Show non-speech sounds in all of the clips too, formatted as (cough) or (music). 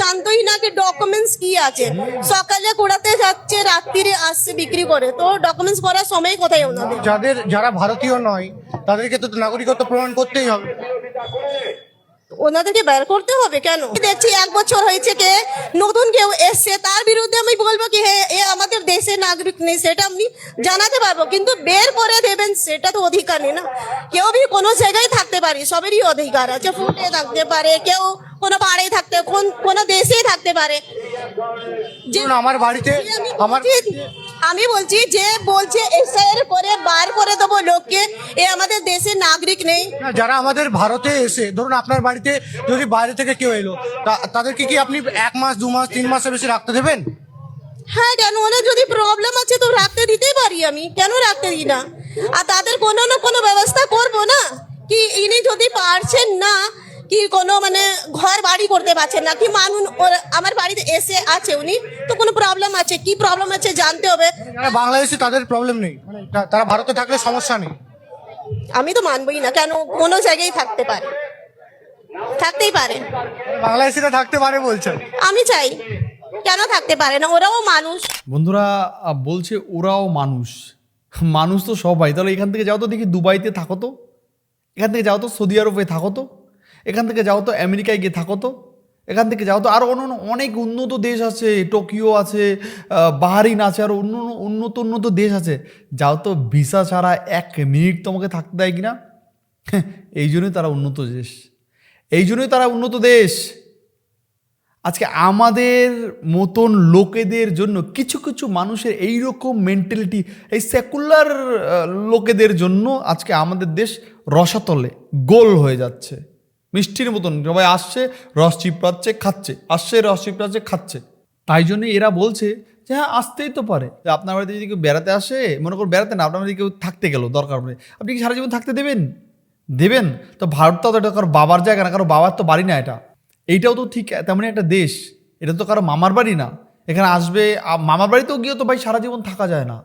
জানতোই না কি ডকুমেন্টস কি আছে। সকালে কুড়াতে যাচ্ছে, রাত্রিরে আসছে বিক্রি করে। তো ডকুমেন্টস করার সময় কোথায় ওনাদের? যাদের, যারা ভারতীয় নয়, তাদেরকে তো নাগরিকত্ব প্রমাণ করতেই হবে। ওনাদেরকে বের করতে হবে কেন? দেখছি এক বছর হয়েছে কে নতুন কেউ এসছে তার বিরুদ্ধে আমি বলব কি হ্যাঁ এ আমাদের দেশের নাগরিক নেই সেটা আমি জানাতে পারব। কিন্তু বের করে দেবেন সেটা তো অধিকার নেই না। কেউ বি কোনো জায়গায় থাকতে পারে সবেরই অধিকার আছে। ফুটে থাকতে পারে কেউ কোনো পাড়ে থাকতে কোন কোনো দেশেই থাকতে পারে। আমার বাড়িতে আমি আমার আমি বলছি যে বলছে এসআইয়ের করে বার করে দেবো লোককে। এ আমাদের দেশের নাগরিক নেই। যারা আমাদের ভারতে এসে ধরুন আপনার বাড়িতে যদি বাইরে থেকে কেউ এলো তাদেরকে কি আপনি এক মাস দু মাস তিন মাসের বেশি রাখতে দেবেন? হ্যাঁ কেন? ওনার যদি প্রবলেম আছে তো রাখতে দিতেই পারি আমি। কেন রাখতে দিই না? আর তাদের কোনো না কোনো ব্যবস্থা করব না? কি ইনি যদি পারছেন না কি কোনো মানে ঘর বাড়ি করতে পারছেন না কি মানুষ আমার বাড়িতে এসে আছে উনি তো কোনো প্রবলেম আছে? কি প্রবলেম আছে জানতে হবে। যারা বাংলাদেশে তাদের প্রবলেম নেই। মানে তা- তারা ভারতে থাকলে সমস্যা নেই। আমি তো মানবই না কেন? কোনো জায়গায় থাকতে পারে। থাকতেই পারে। বাংলাদেশিরা থাকতে পারে বলছেন আমি চাই। কেন থাকতে পারে না? ওরাও মানুষ। বন্ধুরা আহ, বলছে ওরাও মানুষ। মানুষ তো সবাই। তাহলে এখান থেকে যাও তো দেখি দুবাইতে থাকো তো। এখান থেকে যাও তো সৌদি আরবে থাকো তো। এখান থেকে যাও তো, আমেরিকায় গিয়ে থাকো তো। এখান থেকে যাও তো আরও অন্য অনেক উন্নত দেশ আছে, টোকিও আছে বাহারিন আছে আরও অন্য উন্নত উন্নত দেশ আছে। যাও তো, ভিসা ছাড়া এক মিনিট তোমাকে থাকতে দেয় কিনা? (laughs) এই জন্যই তারা উন্নত দেশ। এই জন্যই তারা উন্নত দেশ। আজকে আমাদের মতন লোকেদের জন্য, কিছু কিছু মানুষের এই রকম মেন্টালিটি এই সেকুলার লোকেদের জন্য আজকে আমাদের দেশ রসাতলে, গোল হয়ে যাচ্ছে। মিষ্টির মতন। সবাই আসছে, রস চিপড়াচ্ছে, খাচ্ছে। আসছে, রস চিপড়াচ্ছে, খাচ্ছে। তাই জন্য এরা বলছে যে হ্যাঁ আসতেই তো পারে। আপনার বাড়িতে যদি কেউ বেড়াতে আসে, মনে করুন বেড়াতে না, আপনার বাড়িতে কেউ থাকতে গেল, দরকার পড়ে। আপনি কি সারা জীবন থাকতে দেবেন? দেবেন? তো ভারত তো এটা কারও বাবার জায়গা না, কারও বাবার তো বাড়ি না এটা। এইটাও তো ঠিক, তেমনই একটা দেশ। এটা তো কারও মামার বাড়ি না। এখানে আসবে মামার বাড়িতেও গিয়েও তো ভাই সারা জীবন থাকা যায় না।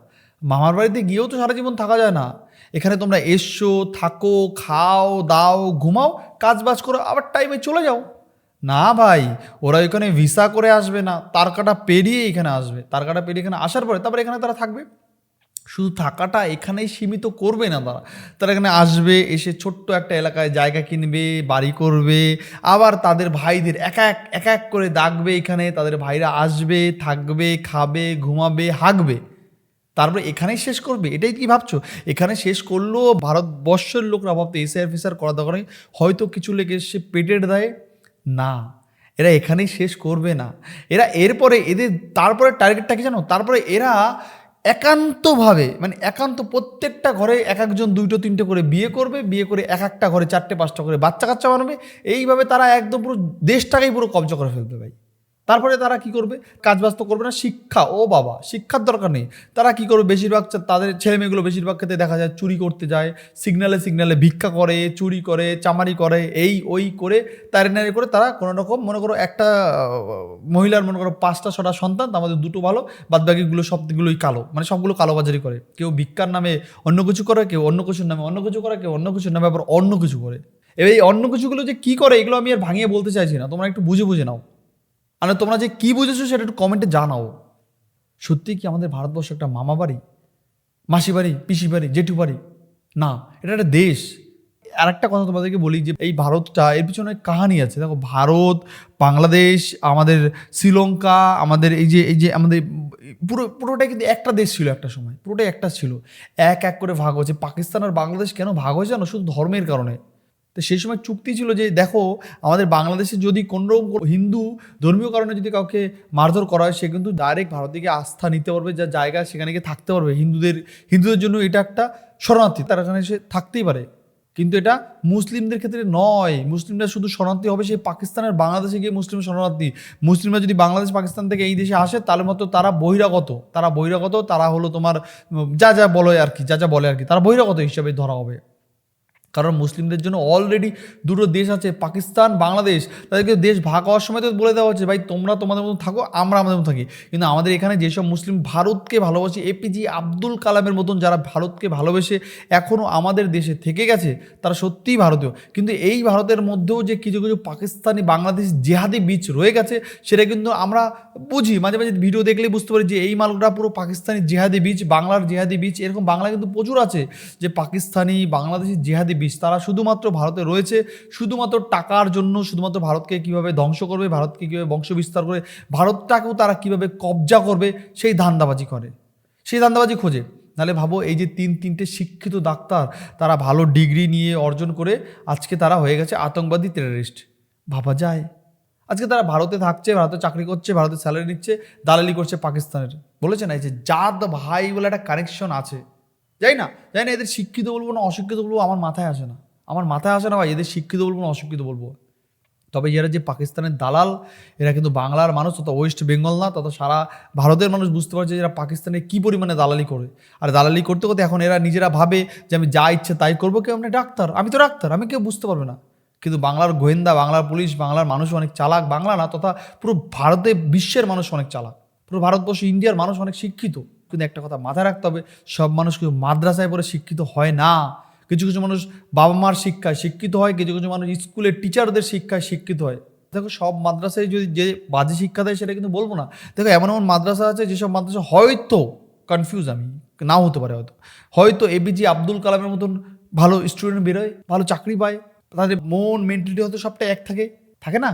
মামার বাড়িতে গিয়েও তো সারা জীবন থাকা যায় না। এখানে তোমরা এসছো থাকো, খাও, দাও, ঘুমাও কাজ বাজ করো, আবার টাইমে চলে যাও। না ভাই, ওরা এখানে ভিসা করে আসবে না তারকাটা পেরিয়ে এখানে আসবে। তারকাটা পেরিয়ে এখানে আসার পরে, তারপরে এখানে তারা থাকবে। শুধু থাকাটা এখানেই সীমিত করবে না তারা। তারা এখানে আসবে, এসে ছোট্ট একটা এলাকায় জায়গা কিনবে, বাড়ি করবে, আবার তাদের ভাইদের এক এক এক এক করে ডাকবে এখানে, তাদের ভাইরা আসবে, থাকবে, খাবে, ঘুমাবে হাঁকবে তারপরে এখানেই শেষ করবে? এটাই কি ভাবছ? এখানে শেষ করলেও ভারতবর্ষের লোকরা ভাবতো এসআর ফিসার করা দরকার হয়তো কিছু লেগে সে পেটের দেয়। না, এরা এখানেই শেষ করবে না। এরা এরপরে এদের, তারপরে টার্গেটটা কি জানো? তারপরে এরা একান্তভাবে মানে একান্ত প্রত্যেকটা ঘরে এক একজন দুইটো তিনটে করে বিয়ে করবে, বিয়ে করে এক একটা ঘরে চারটে পাঁচটা করে বাচ্চা কাচ্চা বানাবে। এইভাবে তারা একদম পুরো দেশটাকেই পুরো কবজা করে ফেলবে ভাই। তারপরে তারা কি করবে? কাজ তো করবে না, শিক্ষা, ও বাবা, শিক্ষার দরকার নেই। তারা কি করবে? বেশিরভাগ তাদের ছেলে মেয়েগুলো বেশিরভাগ ক্ষেত্রে দেখা যায় চুরি করতে যায় সিগনালে সিগনালে ভিক্ষা করে, চুরি করে, চামারি করে, এই, ওই করে, তারি নারি করে তারা কোনো রকম, মনে করো একটা মহিলার মনে করো পাঁচটা, ছটা সন্তান মধ্যে দুটো ভালো বাদ বাকিগুলো সবগুলোই কালো মানে সবগুলো কালোবাজারি করে। কেউ ভিক্ষার নামে অন্য কিছু করে, কেউ অন্য কিছুর নামে অন্য কিছু করে, কেউ অন্য কিছুর নামে আবার অন্য কিছু করে। এবার এই অন্য কিছুগুলো যে কি করে, এগুলো আমি আর ভাঙিয়ে বলতে চাইছি না, তোমরা একটু বুঝে বুঝে নাও। আর, তোমরা যে কি বুঝেছ সেটা একটু কমেন্টে জানাও। সত্যি কি আমাদের ভারতবর্ষ একটা মামা বাড়ি? মাসি বাড়ি, পিসি বাড়ি, জেঠু বাড়ি? না, এটা একটা দেশ। আর একটা কথা তোমাদেরকে বলি যে, এই ভারতটা, এর পিছনে কাহানি আছে। দেখো, ভারত, বাংলাদেশ, আমাদের শ্রীলঙ্কা, আমাদের এই যে এই যে আমাদের পুরো, পুরোটাই কিন্তু একটা দেশ ছিল একটা সময়। পুরোটাই একটা ছিল। এক এক করে ভাগ হয়েছে। পাকিস্তান আর বাংলাদেশ কেন ভাগ হয়েছে জানো? শুধু ধর্মের কারণে। তো সেই সময় চুক্তি ছিল যে, দেখো, আমাদের বাংলাদেশে যদি কোনো হিন্দু ধর্মীয় কারণে যদি কাউকে মারধর করা হয়, সে কিন্তু ডাইরেক্ট ভারত থেকে আস্থা নিতে পারবে যা জায়গা সেখানে গিয়ে থাকতে পারবে। হিন্দুদের হিন্দুদের জন্য এটা একটা শরণার্থী, তারা এখানে সে থাকতেই পারে। কিন্তু এটা মুসলিমদের ক্ষেত্রে নয়। মুসলিমরা শুধু শরণার্থী হবে সেই পাকিস্তানের বাংলাদেশে গিয়ে মুসলিম শরণার্থী। মুসলিমরা যদি বাংলাদেশ, পাকিস্তান থেকে এই দেশে আসে, তাহলে মতো তারা বহিরাগত। তারা বহিরাগত, তারা হলো তোমার যা যা বলে আর কি, যা যা বলে আর কি, তারা বহিরাগত হিসাবে ধরা হবে। কারণ মুসলিমদের জন্য অলরেডি দুটো দেশ আছে, পাকিস্তান, বাংলাদেশ। তাদেরকে দেশ ভাগ হওয়ার সময় তো বলে দেওয়া হচ্ছে, ভাই, তোমরা তোমাদের মতন থাকো, আমরা আমাদের মতন থাকি। কিন্তু আমাদের এখানে যেসব মুসলিম ভারতকে ভালোবাসে এপিজি আব্দুল কালামের মতন যারা ভারতকে ভালোবেসে এখনও আমাদের দেশে থেকে গেছে, তারা সত্যিই ভারতীয়। কিন্তু এই ভারতের মধ্যেও যে কিছু কিছু পাকিস্তানি, বাংলাদেশ জেহাদি বীজ রয়ে গেছে, সেটা কিন্তু আমরা বুঝি। মাঝে মাঝে ভিডিও দেখলেই বুঝতে পারি যে এই মালটা পুরো পাকিস্তানি জেহাদি বীজ বাংলার জেহাদি বীজ এরকম বাংলা কিন্তু প্রচুর আছে যে পাকিস্তানি, বাংলাদেশি জেহাদি বীজ তারা শুধুমাত্র ভারতে রয়েছে, শুধুমাত্র টাকার জন্য শুধুমাত্র ভারতকে কীভাবে ধ্বংস করবে, ভারতকে কীভাবে বংশ বিস্তার করে, ভারতটাকেও তারা কীভাবে কবজা করবে, সেই ধান্দাবাজি করে। সেই ধান্দাবাজি খোঁজে। নাহলে ভাবো, এই যে তিন, তিনটে শিক্ষিত ডাক্তার, তারা ভালো ডিগ্রি নিয়ে অর্জন করে আজকে তারা হয়ে গেছে আতঙ্কবাদী টেররিস্ট ভাবা যায়। আজকে তারা ভারতে থাকছে, ভারতে চাকরি করছে, ভারতে স্যালারি নিচ্ছে, দালালি করছে পাকিস্তানের। বলেছে না, এই যে জাত ভাই বলে একটা কানেকশন আছে। যাই না যাই না এদের শিক্ষিত বলব না অশিক্ষিত বলব, আমার মাথায় আসে না। আমার মাথায় আসে না ভাই, এদের শিক্ষিত বলব না অশিক্ষিত বলব। তবে এরা যে পাকিস্তানের দালাল, এরা কিন্তু বাংলার মানুষ, তথা ওয়েস্ট বেঙ্গল না, তথা সারা ভারতের মানুষ বুঝতে পারছে যে এরা পাকিস্তানে কী পরিমাণে দালালি করে। আর দালালি করতে করতে এখন এরা নিজেরা ভাবে যে আমি যা ইচ্ছে তাই করব, কেউ আমি ডাক্তার, আমি তো ডাক্তার, আমি কেউ বুঝতে পারবে না। কিন্তু বাংলার গোয়েন্দা, বাংলার পুলিশ, বাংলার মানুষ অনেক চালাক, বাংলা না, তথা পুরো ভারতে বিশ্বের মানুষ অনেক চালাক। পুরো ভারতবর্ষ, ইন্ডিয়ার মানুষ অনেক শিক্ষিত। কিন্তু একটা কথা মাথায় রাখতে হবে, সব মানুষ কেউ মাদ্রাসায় পড়ে শিক্ষিত হয় না। কিছু কিছু মানুষ বাবা মার শিক্ষায় শিক্ষিত হয়, কিছু কিছু মানুষ স্কুলের টিচারদের শিক্ষায় শিক্ষিত হয়। দেখো, সব মাদ্রাসায় যদি যে বাজে শিক্ষা দেয় সেটা কিন্তু বলব না। দেখো, এমন এমন মাদ্রাসা আছে যেসব মাদ্রাসা হয়তো কনফিউজ আমি, নাও হতে পারে হয়তো হয়তো এবিজি আব্দুল কালামের মতন ভালো স্টুডেন্ট বেরোয়, ভালো চাকরি পায়, তাদের মন মেন্টালিটি হয়তো সবটা এক থাকে থাকে না?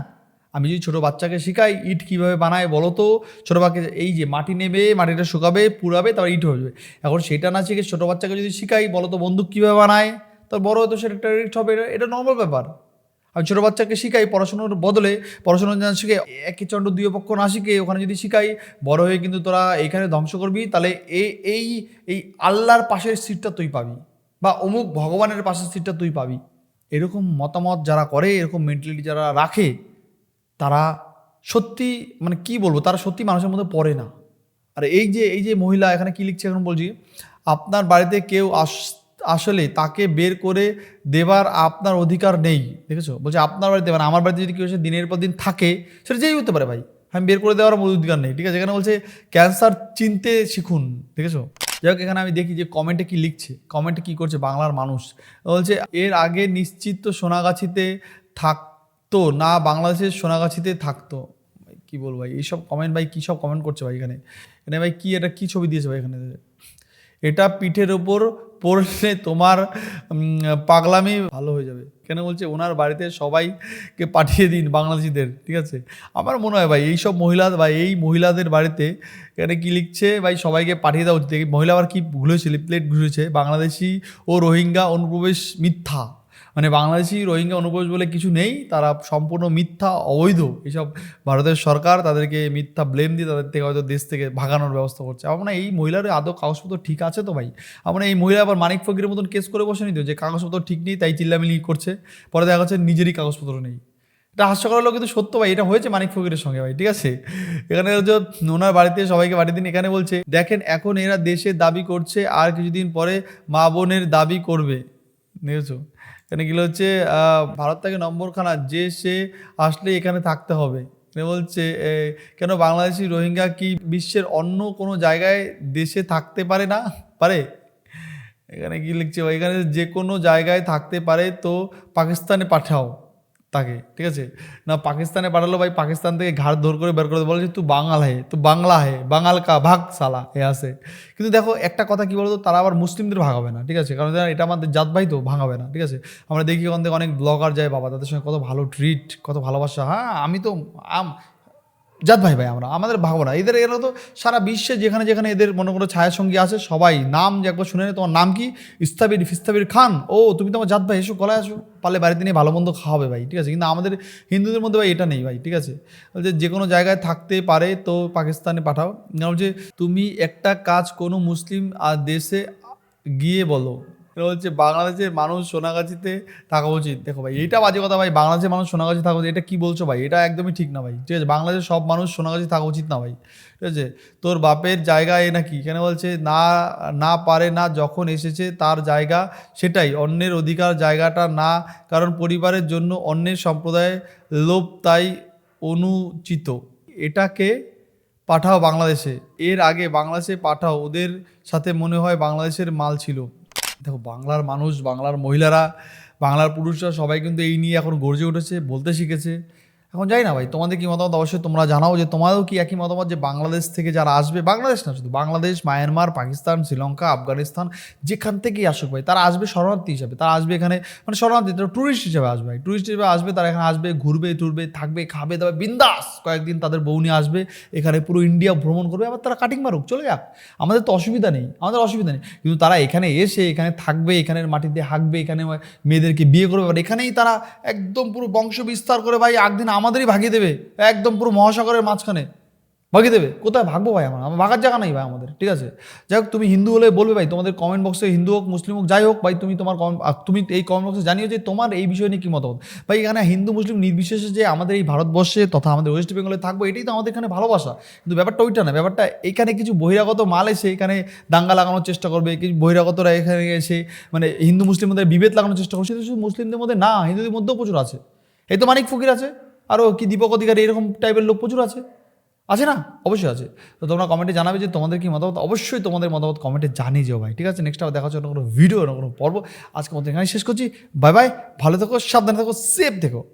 আমি যদি ছোটো বাচ্চাকে শিখাই, ইট কীভাবে বানায় বলো তো? ছোটো বাচ্চা এই যে মাটি নেবে, মাটিটা শুকাবে পুরাবে তারপর ইট যাবে। এখন সেটা না শিখে ছোটো বাচ্চাকে যদি শিখাই, বলো তো বন্দুক কীভাবে বানায়? তার বড় হয়তো সেটা টেরিস্ট হবে, এটা- এটা নর্মাল ব্যাপার। আমি ছোটো বাচ্চাকে শিখাই পড়াশোনার বদলে, পড়াশোনা না শিখে একই চন্ড দুই পক্ষ না শিখে ওখানে যদি শিখাই, বড় হয়ে কিন্তু তোরা এইখানে ধ্বংস করবি, তাহলে এই এই এই আল্লাহর পাশের সিটটা তুই পাবি, বা অমুক ভগবানের পাশের সিটটা তুই পাবি। এরকম মতামত যারা করে, এরকম মেন্টালিটি যারা রাখে তারা সত্যি মানে কি বলব, তারা সত্যি মানুষের মধ্যে পড়ে না। আর এই যে এই যে মহিলা, এখানে কি লিখছে এখন বলছি? আপনার বাড়িতে কেউ আস, আসলে তাকে বের করে দেবার আপনার অধিকার নেই, দেখেছ? বলছে, আপনার বাড়িতে মানে আমার বাড়িতে যদি কেউ এসে দিনের পর দিন থাকে, সেটা যেই হতে পারে ভাই। আমি বের করে দেওয়ার অধিকার নেই, ঠিক আছে? এখানে বলছে, ক্যান্সার চিনতে শিখুন দেখেছ? যাই হোক, এখানে আমি দেখি যে কমেন্টে কি লিখছে। কমেন্টে কি করছে? বাংলার মানুষ। বলছে, এর আগে নিশ্চিত সোনাগাছিতে থাকতো না বাংলাদেশের সোনাগাছিতে থাকতো। ভাই, কি বলব ভাই? এইসব কমেন্ট ভাই কী সব কমেন্ট করছে ভাই এখানে? এখানে ভাই কী এটা কী ছবি দিয়েছে ভাই এখানে? এটা পিঠের ওপর পড়লে তোমার পাগলামি ভালো হয়ে যাবে। কেন বলছে ওনার বাড়িতে সবাইকে পাঠিয়ে দিন বাংলাদেশিদের ঠিক আছে? আমার মনে হয় ভাই এইসব মহিলা বা এই মহিলাদের বাড়িতে এখানে কি লিখছে ভাই সবাইকে পাঠিয়ে দেওয়া উচিত মহিলা আবার কি ঘুরেছে লিপলেট ঘুরেছে? বাংলাদেশি ও রোহিঙ্গা অনুপ্রবেশ মিথ্যা। মানে বাংলাদেশি রোহিঙ্গা অনুপ্রবেশ বলে কিছু নেই, তারা সম্পূর্ণ মিথ্যা, অবৈধ। এইসব ভারতের সরকার তাদেরকে মিথ্যা ব্লেম দিয়ে তাদের থেকে হয়তো দেশ থেকে ভাগানোর ব্যবস্থা করছে। আমার এই মহিলার আদৌ কাগজপত্র ঠিক আছে তো ভাই? আমার এই মহিলা আবার মানিক ফকিরের মতন কেস করে বসে নিত যে কাগজপত্র ঠিক নেই, তাই চিল্লামিলি করছে। পরে দেখা যাচ্ছে নিজেরই কাগজপত্র নেই। এটা হাস্যকর হলো কিন্তু সত্য ভাই, এটা হয়েছে মানিক ফকিরের সঙ্গে ভাই, ঠিক আছে? এখানে হচ্ছে ওনার বাড়িতে সবাইকে বাড়ি দিন এখানে বলছে, দেখেন, এখন এরা দেশের দাবি করছে, আর কিছুদিন পরে মা বোনের দাবি করবে। বুঝেছ এখানে কি হচ্ছে ভারত থেকে নম্বরখানা যে সে আসলে এখানে থাকতে হবে। বলছে কেন বাংলাদেশি রোহিঙ্গা কি বিশ্বের অন্য কোনো জায়গায় দেশে থাকতে পারে না? পারে? এখানে কি লিখছে, এখানে যে কোনো জায়গায় থাকতে পারে, তো পাকিস্তানে পাঠাও। তাকে ঠিক আছে? না পাকিস্তানে পাঠালো ভাই পাকিস্তান থেকে ঘাড় ধর করে বের করে দেয়, বলে যে তুই বাঙাল হে তুই বাংলা হে বাঙাল কা ভাগ সালা এ আসে কিন্তু দেখো একটা কথা কি বলতো তারা আবার মুসলিমদের ভাগাবে না ঠিক আছে? কারণ এটা আমাদের জাত ভাই তো ভাঙাবে না ঠিক আছে? আমরা দেখি ওখান থেকে অনেক ব্লগার যায় বাবা তাদের সঙ্গে কত ভালো ট্রিট কত ভালোবাসা। হ্যাঁ আমি তো আম জাত ভাই ভাই, আমরা, আমাদের ভাবো না এদের, এরা তো সারা বিশ্বে যেখানে যেখানে এদের মনে করো ছায়াসঙ্গী আছে, সবাই নাম যে একবার শুনে তোমার নাম কি? ইস্তাবির, ফিস্তাবির খান। ও, তুমি তোমার জাত ভাই, এসো, গলায় আসো, পারলে বাড়িতে নিয়ে ভালো মন্দ খাওয়াবে ভাই, ঠিক আছে? কিন্তু আমাদের হিন্দুদের মধ্যে ভাই এটা নেই ভাই, ঠিক আছে? বলছে যে কোনো জায়গায় থাকতে পারে তো পাকিস্তানে পাঠাও। বলছে তুমি একটা কাজ কোনো মুসলিম দেশে গিয়ে বলো এটা হচ্ছে বাংলাদেশের মানুষ সোনাগাছিতে থাকা উচিত। দেখো ভাই এটা বাজে কথা ভাই, বাংলাদেশের মানুষ সোনাগাছি থাকা উচিত। এটা কি বলছো ভাই? এটা একদমই ঠিক না ভাই, ঠিক আছে? বাংলাদেশের সব মানুষ সোনাগাছি থাকা উচিত না ভাই, ঠিক আছে? তোর বাপের জায়গা এ নাকি? এখানে বলছে, না না পারে না, যখন এসেছে তার জায়গা সেটাই, অন্যের অধিকার জায়গাটা না, কারণ পরিবারের জন্য অন্যের সম্প্রদায়ের লোভ তাই অনুচিত। এটাকে পাঠাও বাংলাদেশে। এর আগে বাংলাদেশে পাঠাও, ওদের সাথে মনে হয় বাংলাদেশের মাল ছিল। দেখো, বাংলার মানুষ, বাংলার মহিলারা, বাংলার পুরুষরা সবাই কিন্তু এই নিয়ে এখন গর্জে উঠেছে, বলতে শিখেছে। এখন যাই না ভাই, তোমাদের কি মতামত? অবশ্যই তোমরা জানাও যে তোমারও কি একই মতামত যে বাংলাদেশ থেকে যারা আসবে? বাংলাদেশ না, শুধু বাংলাদেশ, মায়ানমার, পাকিস্তান, শ্রীলঙ্কা, আফগানিস্তান, যেখান থেকেই আসুক ভাই, তারা আসবে শরণার্থী হিসাবে। তারা আসবে এখানে মানে শরণার্থী, তারা ট্যুরিস্ট হিসাবে আসবে ভাই। ট্যুরিস্ট হিসেবে আসবে, তারা এখানে আসবে, ঘুরবে, টুরবে, থাকবে, খাবে দাবে বিন্দাস কয়েকদিন তাদের বউ নিয়ে আসবে, এখানে পুরো ইন্ডিয়া ভ্রমণ করবে, আবার তারা কাটিং মারুক, চলে যাক। আমাদের তো অসুবিধা নেই, আমাদের অসুবিধা নেই। কিন্তু তারা এখানে এসে, এখানে থাকবে এখানের মাটিতে হাঁকবে, এখানে মেয়েদেরকে বিয়ে করবে এখানেই তারা একদম পুরো বংশ বিস্তার করে ভাই, একদিন আমাদেরই ভাগিয়ে দেবে। একদম পুরো মহাসাগরের মাঝখানে। ভাগিয়ে দেবে। কোথায় ভাগবো ভাই আমার? আমার ভাগার জায়গা নেই ভাই আমাদের ঠিক আছে? যাই হোক তুমি হিন্দু হলে বলবে ভাই তোমাদের কমেন্ট বক্সে হিন্দু হোক মুসলিম হোক যাই হোক ভাই তুমি তোমার আহ, তুমি এই কমেন্ট বক্সে জানিও যে তোমার এই বিষয় নিয়ে কী মতামত। ভাই এখানে হিন্দু মুসলিম নির্বিশেষে যে আমাদের এই ভারতবর্ষে তথা আমাদের ওয়েস্ট বেঙ্গলে থাকব এটাই তো আমাদের এখানে ভালোবাসা। কিন্তু ব্যাপারটা ওইটা না ব্যাপারটা এখানে কিছু বহিরাগত মাল এসে এখানে দাঙ্গা লাগানোর চেষ্টা করবে কিছু বহিরাগতরা এখানে এসে মানে হিন্দু মুসলিমদের বিভেদ লাগানোর চেষ্টা করবে। সেটা শুধু মুসলিমদের মধ্যে না হিন্দুদের মধ্যেও প্রচুর আছে। এই তো মানিক ফকির আছে। আরও কি দীপক অধিকার এরকম টাইপের লোক প্রচুর আছে? আছে না? অবশ্যই আছে। তো তোমরা কমেন্টে জানাবে যে তোমাদের কি মতামত? অবশ্যই তোমাদের মতামত কমেন্টে জানিয়ে যাও ভাই, ঠিক আছে? নেক্সট আবার দেখা হচ্ছে অন্য কোনো ভিডিও অন্য কোনো পর্ব। আজকে মতো এখানে শেষ করছি। বাই বাই ভালো থেকো, সাবধানে থেকো সেফ থেকো।